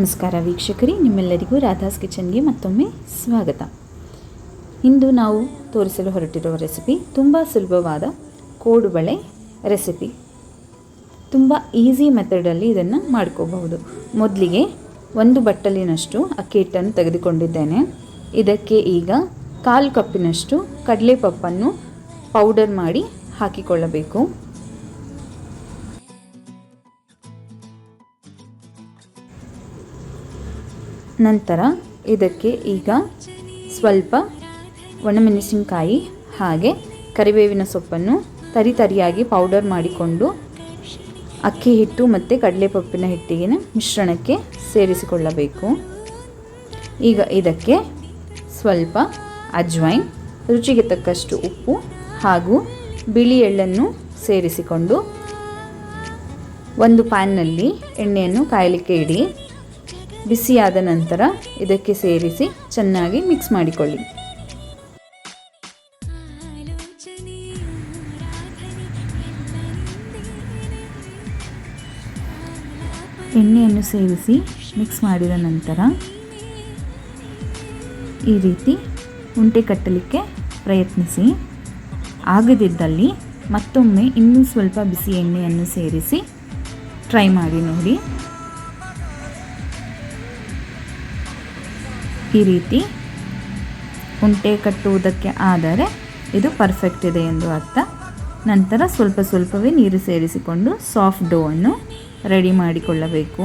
ನಮಸ್ಕಾರ ವೀಕ್ಷಕರಿ, ನಿಮ್ಮೆಲ್ಲರಿಗೂ ರಾಧಾಸ್ ಕಿಚನ್ಗೆ ಮತ್ತೊಮ್ಮೆ ಸ್ವಾಗತ. ಇಂದು ನಾವು ತೋರಿಸಲು ಹೊರಟಿರುವ ರೆಸಿಪಿ ತುಂಬ ಸುಲಭವಾದ ಕೋಡುಬಳೆ ರೆಸಿಪಿ. ತುಂಬ ಈಸಿ ಮೆಥಡಲ್ಲಿ ಇದನ್ನು ಮಾಡ್ಕೋಬಹುದು. ಮೊದಲಿಗೆ ಒಂದು ಬಟ್ಟಲಿನಷ್ಟು ಅಕ್ಕಿ ಹಿಟ್ಟನ್ನು ತೆಗೆದುಕೊಂಡಿದ್ದೇನೆ. ಇದಕ್ಕೆ ಈಗ ಕಾಲು ಕಪ್ಪಿನಷ್ಟು ಕಡಲೆಪಪ್ಪನ್ನು ಪೌಡರ್ ಮಾಡಿ ಹಾಕಿಕೊಳ್ಳಬೇಕು. ನಂತರ ಇದಕ್ಕೆ ಈಗ ಸ್ವಲ್ಪ ಒಣಮೆಣಸಿನಕಾಯಿ, ಹಾಗೆ ಕರಿಬೇವಿನ ಸೊಪ್ಪನ್ನು ತರಿ ತರಿಯಾಗಿ ಪೌಡರ್ ಮಾಡಿಕೊಂಡು ಅಕ್ಕಿ ಹಿಟ್ಟು ಮತ್ತು ಕಡಲೆಪಪ್ಪಿನ ಹಿಟ್ಟಿಗೆ ಮಿಶ್ರಣಕ್ಕೆ ಸೇರಿಸಿಕೊಳ್ಳಬೇಕು. ಈಗ ಇದಕ್ಕೆ ಸ್ವಲ್ಪ ಅಜ್ವೈನ್, ರುಚಿಗೆ ತಕ್ಕಷ್ಟು ಉಪ್ಪು ಹಾಗೂ ಬಿಳಿ ಎಳ್ಳನ್ನು ಸೇರಿಸಿಕೊಂಡು ಒಂದು ಪ್ಯಾನ್ನಲ್ಲಿ ಎಣ್ಣೆಯನ್ನು ಕಾಯಲಿಕ್ಕೆ ಇಡಿ. ಬಿಸಿಯಾದ ನಂತರ ಇದಕ್ಕೆ ಸೇರಿಸಿ ಚೆನ್ನಾಗಿ ಮಿಕ್ಸ್ ಮಾಡಿಕೊಳ್ಳಿ. ಎಣ್ಣೆಯನ್ನು ಸೇರಿಸಿ ಮಿಕ್ಸ್ ಮಾಡಿದ ನಂತರ ಈ ರೀತಿ ಉಂಟೆ ಕಟ್ಟಲಿಕ್ಕೆ ಪ್ರಯತ್ನಿಸಿ. ಆಗದಿದ್ದಲ್ಲಿ ಮತ್ತೊಮ್ಮೆ ಇನ್ನೂ ಸ್ವಲ್ಪ ಬಿಸಿ ಎಣ್ಣೆಯನ್ನು ಸೇರಿಸಿ ಟ್ರೈ ಮಾಡಿ ನೋಡಿ. ಈ ರೀತಿ ಉಂಟೆ ಕಟ್ಟುವುದಕ್ಕೆ ಆದರೆ ಇದು ಪರ್ಫೆಕ್ಟ್ ಇದೆ ಎಂದು ಅರ್ಥ. ನಂತರ ಸ್ವಲ್ಪ ಸ್ವಲ್ಪವೇ ನೀರು ಸೇರಿಸಿಕೊಂಡು ಸಾಫ್ಟ್ ಡೋ ಅನ್ನು ರೆಡಿ ಮಾಡಿಕೊಳ್ಳಬೇಕು.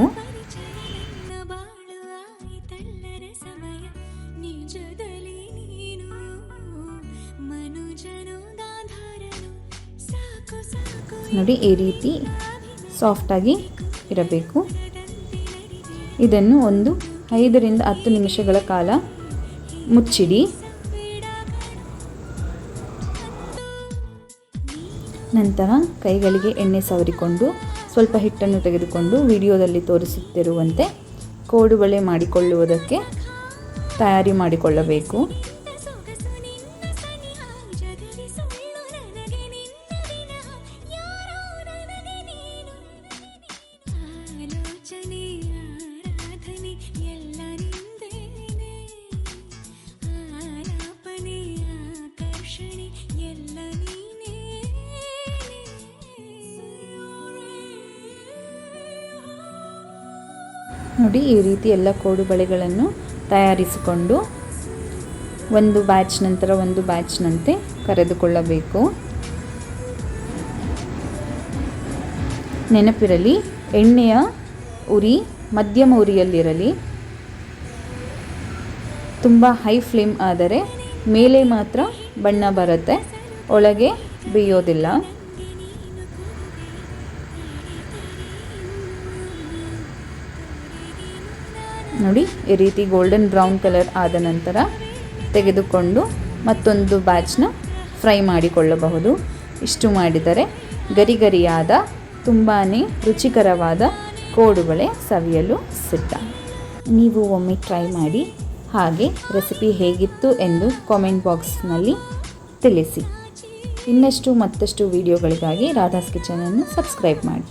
ನೋಡಿ ಈ ರೀತಿ ಸಾಫ್ಟಾಗಿ ಇರಬೇಕು. ಇದನ್ನು ಒಂದು ಐದರಿಂದ ಹತ್ತು ನಿಮಿಷಗಳ ಕಾಲ ಮುಚ್ಚಿಡಿ. ನಂತರ ಕೈಗಳಿಗೆ ಎಣ್ಣೆ ಸವರಿಕೊಂಡು ಸ್ವಲ್ಪ ಹಿಟ್ಟನ್ನು ತೆಗೆದುಕೊಂಡು ವಿಡಿಯೋದಲ್ಲಿ ತೋರಿಸುತ್ತಿರುವಂತೆ ಕೋಡುಬಳೆ ಮಾಡಿಕೊಳ್ಳುವುದಕ್ಕೆ ತಯಾರಿ ಮಾಡಿಕೊಳ್ಳಬೇಕು. ನೋಡಿ ಈ ರೀತಿ ಎಲ್ಲ ಕೋಡು ಬಳೆಗಳನ್ನು ತಯಾರಿಸಿಕೊಂಡು ಒಂದು ಬ್ಯಾಚ್ ನಂತರ ಒಂದು ಬ್ಯಾಚ್ನಂತೆ ಕರೆದುಕೊಳ್ಳಬೇಕು. ನೆನಪಿರಲಿ, ಎಣ್ಣೆಯ ಉರಿ ಮಧ್ಯಮ ಉರಿಯಲ್ಲಿರಲಿ. ತುಂಬ ಹೈ ಫ್ಲೇಮ್ ಆದರೆ ಮೇಲೆ ಮಾತ್ರ ಬಣ್ಣ ಬರುತ್ತೆ, ಒಳಗೆ ಬೇಯೋದಿಲ್ಲ. ನೋಡಿ, ಈ ರೀತಿ ಗೋಲ್ಡನ್ ಬ್ರೌನ್ ಕಲರ್ ಆದ ನಂತರ ತೆಗೆದುಕೊಂಡು ಮತ್ತೊಂದು ಬ್ಯಾಚ್ನ ಫ್ರೈ ಮಾಡಿಕೊಳ್ಳಬಹುದು. ಇಷ್ಟು ಮಾಡಿದರೆ ಗರಿ ಗರಿಯಾದ ತುಂಬಾ ರುಚಿಕರವಾದ ಕೋಡುಬಳೆ ಸವಿಯಲು ಸಿದ್ಧ. ನೀವು ಒಮ್ಮೆ ಟ್ರೈ ಮಾಡಿ ಹಾಗೆ ರೆಸಿಪಿ ಹೇಗಿತ್ತು ಎಂದು ಕಾಮೆಂಟ್ ಬಾಕ್ಸ್ನಲ್ಲಿ ತಿಳಿಸಿ. ಇನ್ನಷ್ಟು ಮತ್ತಷ್ಟು ವಿಡಿಯೋಗಳಿಗಾಗಿ ರಾಧಾಸ್ ಕಿಚನನ್ನು ಸಬ್ಸ್ಕ್ರೈಬ್ ಮಾಡಿ.